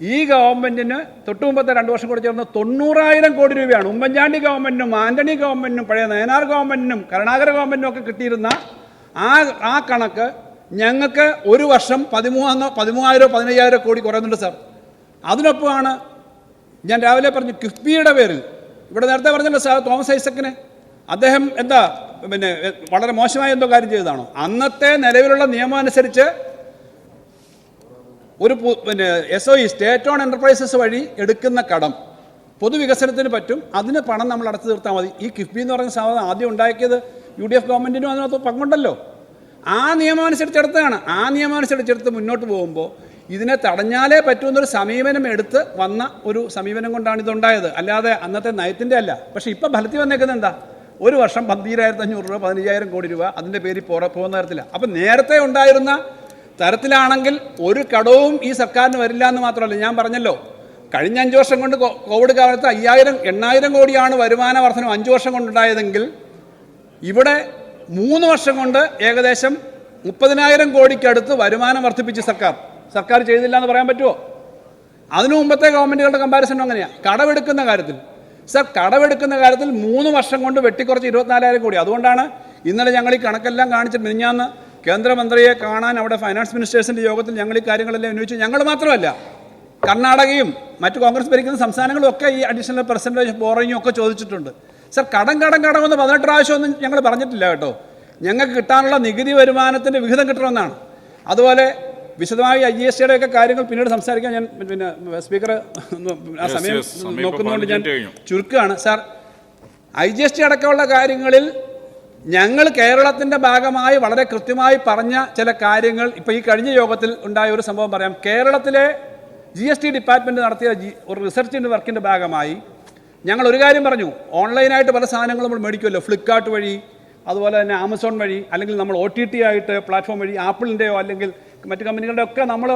ഈ ഗവൺമെന്റിന് തൊട്ടു മുമ്പത്തെ രണ്ട് വർഷം കൂടി ചേർന്ന് തൊണ്ണൂറായിരം കോടി രൂപയാണ് ഉമ്മൻചാണ്ടി ഗവൺമെന്റിനും ആന്റണി ഗവൺമെന്റിനും പഴയ നയനാർ ഗവൺമെന്റിനും കരുണാകര ഗവൺമെന്റിനും ഒക്കെ കിട്ടിയിരുന്ന ആ ആ കണക്ക് ഞങ്ങൾക്ക് ഒരു വർഷം പതിമൂന്നോ പതിമൂവായിരോ പതിനയ്യായിരോ കോടി കുറയുന്നുണ്ട് സാർ. അതിനൊപ്പമാണ് ഞാൻ രാവിലെ പറഞ്ഞു കിഫ്ബിയുടെ പേരിൽ ഇവിടെ നേരത്തെ പറഞ്ഞല്ലോ സാർ തോമസ് ഐസക്കിന് അദ്ദേഹം എന്താ പിന്നെ വളരെ മോശമായ എന്തോ കാര്യം ചെയ്തതാണോ? അന്നത്തെ നിലവിലുള്ള നിയമം അനുസരിച്ച് ഒരു പിന്നെ S O E state on enterprises വഴി എടുക്കുന്ന കടം പൊതുവികസനത്തിന് പറ്റും അതിന് പണം നമ്മൾ അടച്ചു തീർത്താൽ മതി. ഈ കിഫ്ബി എന്ന് പറയുന്ന സാധനം ആദ്യം ഉണ്ടാക്കിയത് യു ഡി എഫ് ഗവൺമെന്റിനും അതിനകത്ത് പങ്കുണ്ടല്ലോ. ആ നിയമം അനുസരിച്ചെടുത്താണ് ആ നിയമം അനുസരിച്ച് മുന്നോട്ട് പോകുമ്പോൾ ഇതിനെ തടഞ്ഞാലേ പറ്റുമെന്നൊരു സമീപനം എടുത്ത് വന്ന ഒരു സമീപനം കൊണ്ടാണ് ഇതുണ്ടായത്. അല്ലാതെ അന്നത്തെ നയത്തിന്റെ അല്ല. പക്ഷെ ഇപ്പം ഫലത്തിൽ വന്നേക്കുന്നത് എന്താ? ഒരു വർഷം പന്തീരായിരത്തി അഞ്ഞൂറ് രൂപ പതിനയ്യായിരം കോടി രൂപ അതിന്റെ പേരിൽ പോറ പോകുന്ന തരത്തില്ല അപ്പം നേരത്തെ ഉണ്ടായിരുന്ന തരത്തിലാണെങ്കിൽ ഒരു കടവും ഈ സർക്കാരിന് വരില്ല എന്ന് മാത്രമല്ല ഞാൻ പറഞ്ഞല്ലോ. കഴിഞ്ഞ അഞ്ച് വർഷം കൊണ്ട് കോവിഡ് കാലത്ത് അയ്യായിരം എണ്ണായിരം കോടിയാണ് വരുമാന വർധനം അഞ്ച് വർഷം കൊണ്ടുണ്ടായതെങ്കിൽ ഇവിടെ മൂന്ന് വർഷം കൊണ്ട് ഏകദേശം മുപ്പതിനായിരം കോടിക്കടുത്ത് വരുമാനം വർദ്ധിപ്പിച്ച് സർക്കാർ. സർക്കാർ ചെയ്തില്ല എന്ന് പറയാൻ പറ്റുമോ അതിനു മുമ്പത്തെ ഗവൺമെന്റുകളുടെ കമ്പാരിസൺ അങ്ങനെയാണ് കടമെടുക്കുന്ന കാര്യത്തിൽ. സർ കടമെടുക്കുന്ന കാര്യത്തിൽ മൂന്ന് വർഷം കൊണ്ട് വെട്ടിക്കുറച്ച് ഇരുപത്തിനാലായിരം കോടി. അതുകൊണ്ടാണ് ഇന്നലെ ഞങ്ങൾ ഈ കണക്കെല്ലാം കാണിച്ചിട്ട് മിനിഞ്ഞാന്ന് കേന്ദ്രമന്ത്രിയെ കാണാൻ അവിടെ ഫൈനാൻസ് മിനിസ്റ്റേഴ്സിന്റെ യോഗത്തിൽ ഞങ്ങൾ ഈ കാര്യങ്ങളെല്ലാം ഉന്നയിച്ചു ഞങ്ങൾ മാത്രമല്ല കർണാടകയും മറ്റു കോൺഗ്രസ് ഭരിക്കുന്ന സംസ്ഥാനങ്ങളും ഒക്കെ ഈ അഡീഷണൽ പെർസെന്റേജ് ബോറിങ്ങും ഒക്കെ ചോദിച്ചിട്ടുണ്ട്. സർ കടം കടം കടമെന്ന് പതിനെട്ട് പ്രാവശ്യമൊന്നും ഞങ്ങൾ പറഞ്ഞിട്ടില്ല കേട്ടോ. ഞങ്ങൾക്ക് കിട്ടാനുള്ള നികുതി വരുമാനത്തിന്റെ വിഹിതം കിട്ടണമെന്നാണ്. അതുപോലെ വിശദമായി ഐ ജി എസ് ടിയുടെ ഒക്കെ കാര്യങ്ങൾ പിന്നീട് സംസാരിക്കാൻ ഞാൻ പിന്നെ സ്പീക്കർ ആ സമയം നോക്കുന്നതുകൊണ്ട് ഞാൻ ചുരുക്കുകയാണ്. Sir I G S T അടക്കമുള്ള കാര്യങ്ങളിൽ ഞങ്ങൾ കേരളത്തിന്റെ ഭാഗമായി വളരെ കൃത്യമായി പറഞ്ഞ ചില കാര്യങ്ങൾ ഇപ്പോൾ ഈ കഴിഞ്ഞ യോഗത്തിൽ ഉണ്ടായ ഒരു സംഭവം പറയാം. കേരളത്തിലെ ജി എസ് ടി ഡിപ്പാർട്ട്മെന്റ് നടത്തിയ ഒരു റിസർച്ചിന്റെ വർക്കിന്റെ ഭാഗമായി ഞങ്ങൾ ഒരു കാര്യം പറഞ്ഞു. ഓൺലൈനായിട്ട് പല സാധനങ്ങളും നമ്മൾ മേടിക്കുമല്ലോ. ഫ്ലിപ്കാർട്ട് വഴി അതുപോലെ തന്നെ ആമസോൺ വഴി അല്ലെങ്കിൽ നമ്മൾ ഒ ടി ടി ആയിട്ട് പ്ലാറ്റ്ഫോം വഴി ആപ്പിളിന്റെയോ അല്ലെങ്കിൽ മറ്റ് കമ്പനികളുടെ ഒക്കെ നമ്മൾ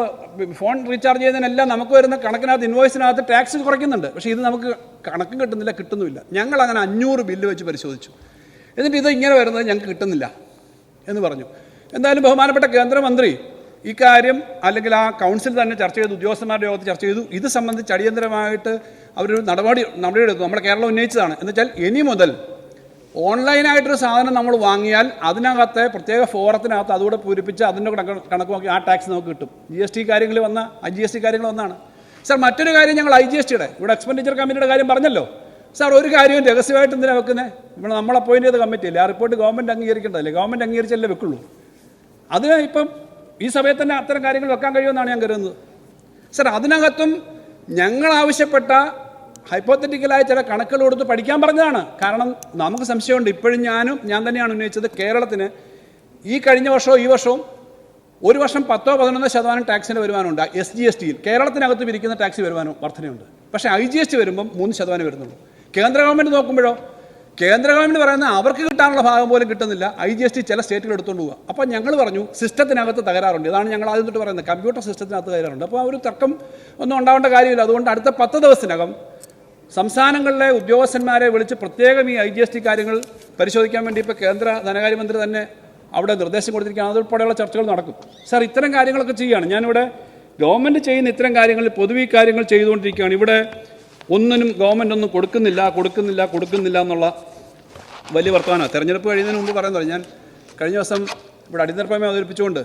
ഫോൺ റീചാർജ് ചെയ്യുന്നതിനെല്ലാം നമുക്ക് വരുന്ന കണക്കിനകത്ത് ഇൻവോയ്സിനകത്ത് ടാക്സ് കുറയ്ക്കുന്നുണ്ട്. പക്ഷേ ഇത് നമുക്ക് കണക്കും കിട്ടുന്നില്ല കിട്ടുന്നുമില്ല. ഞങ്ങൾ അങ്ങനെ അഞ്ഞൂറ് ബില്ല് വെച്ച് പരിശോധിച്ചു. എന്നിട്ട് ഇത് ഇങ്ങനെ വരുന്നത് ഞങ്ങൾക്ക് കിട്ടുന്നില്ല എന്ന് പറഞ്ഞു. എന്തായാലും ബഹുമാനപ്പെട്ട കേന്ദ്രമന്ത്രി ഇക്കാര്യം അല്ലെങ്കിൽ ആ കൗൺസിൽ തന്നെ ചർച്ച ചെയ്തു ഉദ്യോഗസ്ഥന്മാരുടെ യോഗത്തിൽ ചർച്ച ചെയ്തു. ഇത് സംബന്ധിച്ച് അടിയന്തരമായിട്ട് അവരൊരു നടപടി നടപടിയെടുത്തു. നമ്മുടെ കേരളം ഉന്നയിച്ചതാണ്. എന്ന് വെച്ചാൽ ഇനി മുതൽ ഓൺലൈനായിട്ടൊരു സാധനം നമ്മൾ വാങ്ങിയാൽ അതിനകത്തെ പ്രത്യേക ഫോറത്തിനകത്ത് അതുകൂടെ പൂരിപ്പിച്ച് അതിന്റെ കണക്ക് നോക്കി ആ ടാക്സ് നമുക്ക് കിട്ടും. ജി എസ് ടി കാര്യങ്ങൾ വന്ന ഐ ജി എസ് ടി കാര്യങ്ങൾ വന്നാണ്. സാർ മറ്റൊരു കാര്യം ഞങ്ങൾ ഐ ജി എസ് ടിയുടെ ഇവിടെ എക്സ്പെൻഡിച്ചർ കമ്മിറ്റിയുടെ കാര്യം പറഞ്ഞല്ലോ. സാർ ഒരു കാര്യവും രഹസ്യമായിട്ട് എന്തിനാണ് വെക്കുന്നത് ഇവിടെ നമ്മൾ അപ്പോയിന്റ് ചെയ്ത കമ്മിറ്റി അല്ലേ? ആ റിപ്പോർട്ട് ഗവൺമെന്റ് അംഗീകരിക്കേണ്ടതല്ലേ? ഗവൺമെന്റ് അംഗീകരിച്ചല്ലേ വെക്കുള്ളൂ? അതിന് ഇപ്പം ഈ സമയത്ത് തന്നെ അത്തരം കാര്യങ്ങൾ വെക്കാൻ കഴിയുമെന്നാണ് ഞാൻ കരുതുന്നത്. സർ അതിനകത്തും ഞങ്ങൾ ആവശ്യപ്പെട്ട ഹൈപ്പോത്തറ്റിക്കലായ ചില കണക്കുകൾ കൊടുത്ത് പഠിക്കാൻ പറഞ്ഞതാണ്. കാരണം നമുക്ക് സംശയമുണ്ട്. ഇപ്പോഴും ഞാനും ഞാൻ തന്നെയാണ് ഉന്നയിച്ചത് കേരളത്തിന് ഈ കഴിഞ്ഞ വർഷവും ഈ വർഷവും ഒരു വർഷം പത്തോ പതിനൊന്നോ ശതമാനം ടാക്സിന്റെ വരുമാനമുണ്ട്. എസ് ജി എസ് ടിയിൽ. കേരളത്തിനകത്ത് പിരിക്കുന്ന ടാക്സ് വരുമാനം വർധനയുണ്ട്. പക്ഷേ ഐ ജി എസ് ടി വരുമ്പം മൂന്ന് ശതമാനം വരുന്നുള്ളൂ. കേന്ദ്ര ഗവൺമെന്റ് നോക്കുമ്പോഴോ കേന്ദ്ര ഗവൺമെന്റ് പറയുന്നത് അവർക്ക് കിട്ടാനുള്ള ഭാഗം പോലും കിട്ടുന്നില്ല. ഐ ജി എസ് ടി ചില സ്റ്റേറ്റുകൾ എടുത്തുകൊണ്ട് പോവുക അപ്പോൾ ഞങ്ങൾ പറഞ്ഞു സിസ്റ്റത്തിനകത്ത് തകരാറുണ്ട്. ഇതാണ് ഞങ്ങൾ ആദ്യം തൊട്ട് പറയുന്നത്. കമ്പ്യൂട്ടർ സിസ്റ്റത്തിനകത്ത് തകരാറുണ്ട്. അപ്പോൾ ആ ഒരു തർക്കം ഒന്നും ഉണ്ടാവേണ്ട കാര്യമില്ല. അതുകൊണ്ട് അടുത്ത പത്ത് ദിവസത്തിനകം സംസ്ഥാനങ്ങളിലെ ഉദ്യോഗസ്ഥന്മാരെ വിളിച്ച് പ്രത്യേകം ഈ ഐ ജി എസ് ടി കാര്യങ്ങൾ പരിശോധിക്കാൻ വേണ്ടി ഇപ്പോൾ കേന്ദ്ര ധനകാര്യമന്ത്രി തന്നെ അവിടെ നിർദ്ദേശം കൊടുത്തിരിക്കുകയാണ്. അതുൾപ്പെടെയുള്ള ചർച്ചകൾ നടക്കും. സാർ ഇത്തരം കാര്യങ്ങളൊക്കെ ചെയ്യുകയാണ്. ഞാനിവിടെ ഗവൺമെന്റ് ചെയ്യുന്ന ഇത്തരം കാര്യങ്ങളിൽ പൊതുവെ കാര്യങ്ങൾ ചെയ്തുകൊണ്ടിരിക്കുകയാണ്. ഇവിടെ ഒന്നിനും ഗവൺമെന്റ് ഒന്നും കൊടുക്കുന്നില്ല കൊടുക്കുന്നില്ല കൊടുക്കുന്നില്ല എന്നുള്ള വലിയ വർത്തമാനമാണ്. തെരഞ്ഞെടുപ്പ് കഴിയുന്നതിന് മുമ്പ് പറയാൻ തുടങ്ങി. ഞാൻ കഴിഞ്ഞ ദിവസം ഇവിടെ അടിയന്തര പ്രമേയം അവതരിപ്പിച്ചുകൊണ്ട്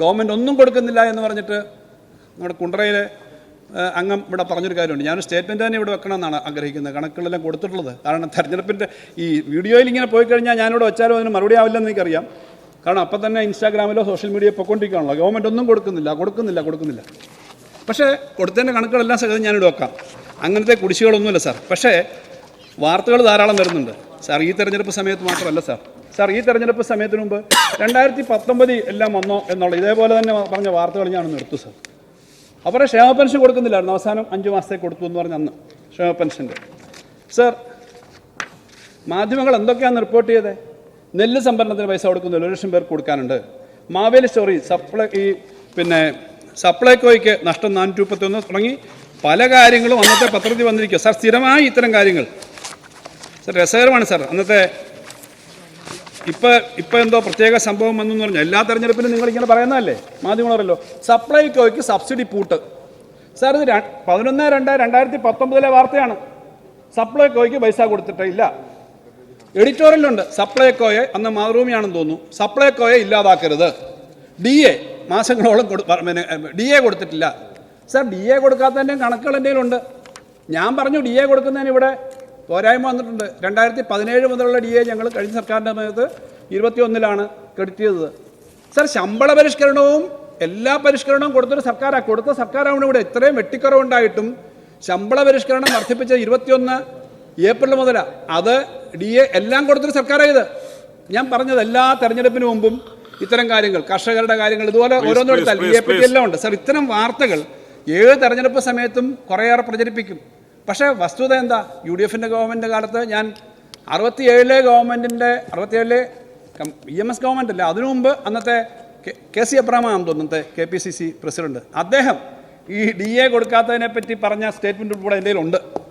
ഗവൺമെന്റ് ഒന്നും കൊടുക്കുന്നില്ല എന്ന് പറഞ്ഞിട്ട് നമ്മുടെ കുണ്ടറയിലെ അംഗം ഇവിടെ പറഞ്ഞൊരു കാര്യമുണ്ട്. ഞാൻ സ്റ്റേറ്റ്മെന്റ് തന്നെ ഇവിടെ വെക്കണമെന്നാണ് ആഗ്രഹിക്കുന്നത്. കണക്കുകളെല്ലാം കൊടുത്തിട്ടുള്ളത്. കാരണം തെരഞ്ഞെടുപ്പിന്റെ ഈ വീഡിയോയിൽ ഇങ്ങനെ പോയി കഴിഞ്ഞാൽ ഞാനിവിടെ വെച്ചാലും അതിന് മറുപടി ആവില്ലെന്ന് എനിക്കറിയാം. കാരണം അപ്പം തന്നെ ഇൻസ്റ്റാഗ്രാമിലോ സോഷ്യൽ മീഡിയയിൽ പൊക്കൊണ്ടിരിക്കുകയാണല്ലോ ഗവൺമെന്റ് ഒന്നും കൊടുക്കുന്നില്ല കൊടുക്കുന്നില്ല കൊടുക്കുന്നില്ല. പക്ഷേ കൊടുത്തതിന്റെ കണക്കുകളെല്ലാം സഹിതം ഞാനിവിടെ വെക്കാം. അങ്ങനത്തെ കുടിശ്ശികളൊന്നുമില്ല സാർ. പക്ഷേ വാർത്തകൾ ധാരാളം വരുന്നുണ്ട്. സാർ ഈ തെരഞ്ഞെടുപ്പ് സമയത്ത് മാത്രമല്ല സാർ. സാർ ഈ തെരഞ്ഞെടുപ്പ് സമയത്തിന് മുമ്പ് രണ്ടായിരത്തി പത്തൊമ്പത് എല്ലാം വന്നോ എന്നുള്ള ഇതേപോലെ തന്നെ പറഞ്ഞ വാർത്തകൾ ഞാൻ നിർത്തു സാർ. അവരെ ക്ഷേമ പെൻഷൻ കൊടുക്കുന്നില്ലായിരുന്നു. അവസാനം അഞ്ച് മാസത്തേക്ക് കൊടുത്തു എന്ന് പറഞ്ഞ അന്ന് ക്ഷേമ പെൻഷന്റെ. സാർ മാധ്യമങ്ങൾ എന്തൊക്കെയാണ് റിപ്പോർട്ട് ചെയ്തത് നെല്ല് സംഭരണത്തിന് പൈസ കൊടുക്കുന്നില്ല ഒരു ലക്ഷം പേർക്ക് കൊടുക്കാനുണ്ട്. മാവേലി സ്റ്റോറി സപ്ലൈ ഈ പിന്നെ സപ്ലൈകോയ്ക്ക് നഷ്ടം നാനൂറ്റി മുപ്പത്തൊന്ന് തുടങ്ങി. പല കാര്യങ്ങളും അന്നത്തെ പത്രത്തിൽ വന്നിരിക്കുക സാർ സ്ഥിരമായി ഇത്തരം കാര്യങ്ങൾ. സാർ രസകരമാണ് സാർ. അന്നത്തെ ഇപ്പം ഇപ്പം എന്തോ പ്രത്യേക സംഭവം വന്നു എന്ന് പറഞ്ഞു എല്ലാ തെരഞ്ഞെടുപ്പിനും നിങ്ങൾ ഇങ്ങനെ പറയുന്നതല്ലേ? മാധ്യമങ്ങളല്ലോ സപ്ലൈകോയ്ക്ക് സബ്സിഡി പൂട്ട്. സാർ ഇത് പതിനൊന്ന് രണ്ട് രണ്ടായിരത്തി പത്തൊമ്പതിലെ വാർത്തയാണ്. സപ്ലൈകോയ്ക്ക് പൈസ കൊടുത്തിട്ടേ ഇല്ല. എഡിറ്റോറിയലുണ്ട് സപ്ലൈകോയെ അന്ന് മാതൃഭൂമിയാണെന്ന് തോന്നുന്നു. സപ്ലൈകോയെ ഇല്ലാതാക്കരുത്. ഡി എ മാസങ്ങളോളം കൊടു പിന്നെ ഡി എ കൊടുത്തിട്ടില്ല. സാർ ഡി എ കൊടുക്കാത്തതിന്റെയും കണക്കുകൾ ഉണ്ട് ഞാൻ പറഞ്ഞു ഡി എ കൊടുക്കുന്നതിന് ഇവിടെ പോരായ്മ വന്നിട്ടുണ്ട്. രണ്ടായിരത്തി പതിനേഴ് മുതലുള്ള ഡി എ ഞങ്ങൾ കഴിഞ്ഞ സർക്കാരിന്റെ സമയത്ത് ഇരുപത്തിയൊന്നിലാണ് ക്രെഡിറ്റ് ചെയ്തത്. സാർ ശമ്പള പരിഷ്കരണവും എല്ലാ പരിഷ്കരണവും കൊടുത്തൊരു സർക്കാരാണ് കൊടുത്ത സർക്കാരാണ് ഇവിടെ ഇത്രയും വെട്ടിക്കുറവുണ്ടായിട്ടും ശമ്പള പരിഷ്കരണം വർദ്ധിപ്പിച്ച ഇരുപത്തിയൊന്ന് ഏപ്രിൽ മുതലാണ് അത് ഡി എ എല്ലാം കൊടുത്തൊരു സർക്കാരായത് ഞാൻ പറഞ്ഞത് എല്ലാ തെരഞ്ഞെടുപ്പിന് മുമ്പും ഇത്തരം കാര്യങ്ങൾ കർഷകരുടെ കാര്യങ്ങൾ ഇതുപോലെ ഓരോന്നെടുത്താൽ please, എ പറ്റി എല്ലാം ഉണ്ട്. സാർ ഇത്തരം വാർത്തകൾ ഏത് തെരഞ്ഞെടുപ്പ് സമയത്തും കുറേയേറെ പ്രചരിപ്പിക്കും. പക്ഷേ വസ്തുത എന്താ? യു ഡി എഫിന്റെ ഗവൺമെന്റ് കാലത്ത് ഞാൻ അറുപത്തിയേഴിലെ ഗവൺമെന്റിന്റെ അറുപത്തിയേഴിലെ ഇ എം എസ് ഗവൺമെന്റ് അല്ല അതിനു മുമ്പ് അന്നത്തെ കെ- സി അബ്രഹാമാണെന്ന് തോന്നുന്നത് K P C C president. അദ്ദേഹം ഈ ഡി എ കൊടുക്കാത്തതിനെ പറ്റി പറഞ്ഞ സ്റ്റേറ്റ്മെന്റ് ഉൾപ്പെടെ എന്റെ കയ്യിലുണ്ട്.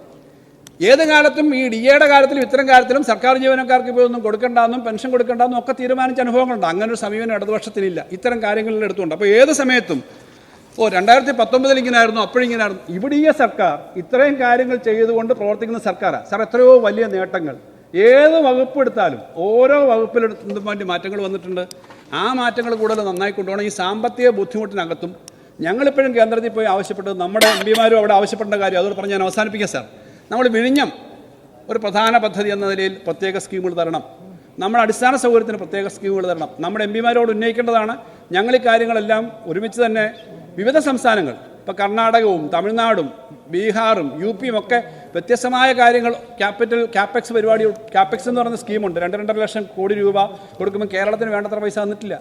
ഏത് കാലത്തും ഈ ഡി എയുടെ കാര്യത്തിലും ഇത്തരം കാര്യത്തിലും സർക്കാർ ജീവനക്കാർക്ക് ഇപ്പോൾ ഒന്നും കൊടുക്കണ്ടെന്നും പെൻഷൻ കൊടുക്കേണ്ടെന്നും ഒക്കെ തീരുമാനിച്ച അനുഭവങ്ങളുണ്ട്. അങ്ങനെ ഒരു സമീപനം ഇടതുപക്ഷത്തിനില്ല. ഇത്തരം കാര്യങ്ങളിൽ എടുത്തുകൊണ്ട്. അപ്പോൾ ഏത് സമയത്തും ഓ രണ്ടായിരത്തി പത്തൊമ്പതിൽ ഇങ്ങനായിരുന്നു. അപ്പോഴിങ്ങനായിരുന്നു ഇവിടെ ഈ സർക്കാർ ഇത്രയും കാര്യങ്ങൾ ചെയ്തുകൊണ്ട് പ്രവർത്തിക്കുന്ന സർക്കാരാണ് സാർ എത്രയോ വലിയ നേട്ടങ്ങൾ. ഏത് വകുപ്പ് എടുത്താലും ഓരോ വകുപ്പിലെടുത്തും വേണ്ടി മാറ്റങ്ങൾ വന്നിട്ടുണ്ട്. ആ മാറ്റങ്ങൾ കൂടുതൽ നന്നായി കൊണ്ടുപോകണം. ഈ സാമ്പത്തിക ബുദ്ധിമുട്ടിനകത്തും ഞങ്ങളിപ്പോഴും കേന്ദ്രത്തിൽ പോയി ആവശ്യപ്പെട്ടത് നമ്മുടെ എം പിമാരും അവിടെ ആവശ്യപ്പെടേണ്ട കാര്യം. അതോട് പറഞ്ഞ് ഞാൻ അവസാനിപ്പിക്കാം സാർ. നമ്മൾ വിഴിഞ്ഞം ഒരു പ്രധാന പദ്ധതി എന്ന നിലയിൽ പ്രത്യേക സ്കീമുകൾ തരണം. നമ്മുടെ അടിസ്ഥാന സൗകര്യത്തിന് പ്രത്യേക സ്കീമുകൾ തരണം. നമ്മുടെ എം പിമാരോട് ഉന്നയിക്കേണ്ടതാണ് ഞങ്ങൾ ഈ കാര്യങ്ങളെല്ലാം ഒരുമിച്ച് തന്നെ വിവിധ സംസ്ഥാനങ്ങൾ ഇപ്പോൾ കർണാടകവും തമിഴ്നാടും ബീഹാറും യു പിയും ഒക്കെ വ്യത്യസ്തമായ കാര്യങ്ങൾ ക്യാപിറ്റൽ ക്യാപെക്സ് പരിപാടി ക്യാപെക്സ് എന്ന് പറയുന്ന സ്കീമുണ്ട്. രണ്ട് രണ്ടര ലക്ഷം കോടി രൂപ കൊടുക്കുമ്പോൾ കേരളത്തിന് വേണ്ടത്ര പൈസ തന്നിട്ടില്ല.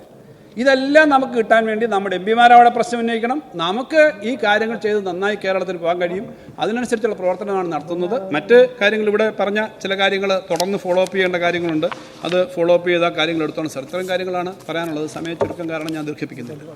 ഇതെല്ലാം നമുക്ക് കിട്ടാൻ വേണ്ടി നമ്മുടെ എം പിമാരവിടെ പ്രശ്നം ഉന്നയിക്കണം. നമുക്ക് ഈ കാര്യങ്ങൾ ചെയ്ത് നന്നായി കേരളത്തിൽ പോകാൻ കഴിയും. അതിനനുസരിച്ചുള്ള പ്രവർത്തനമാണ് നടത്തുന്നത്. മറ്റ് കാര്യങ്ങൾ ഇവിടെ പറഞ്ഞ ചില കാര്യങ്ങൾ തുടർന്ന് ഫോളോ അപ്പ് ചെയ്യേണ്ട കാര്യങ്ങളുണ്ട്. അത് ഫോളോ അപ്പ് ചെയ്ത കാര്യങ്ങൾ എടുത്തോണം സാർ ഇത്തരം കാര്യങ്ങളാണ് പറയാനുള്ളത്. സമയ ചുരുക്കം കാരണം ഞാൻ ദീർഘിപ്പിക്കുന്നില്ല.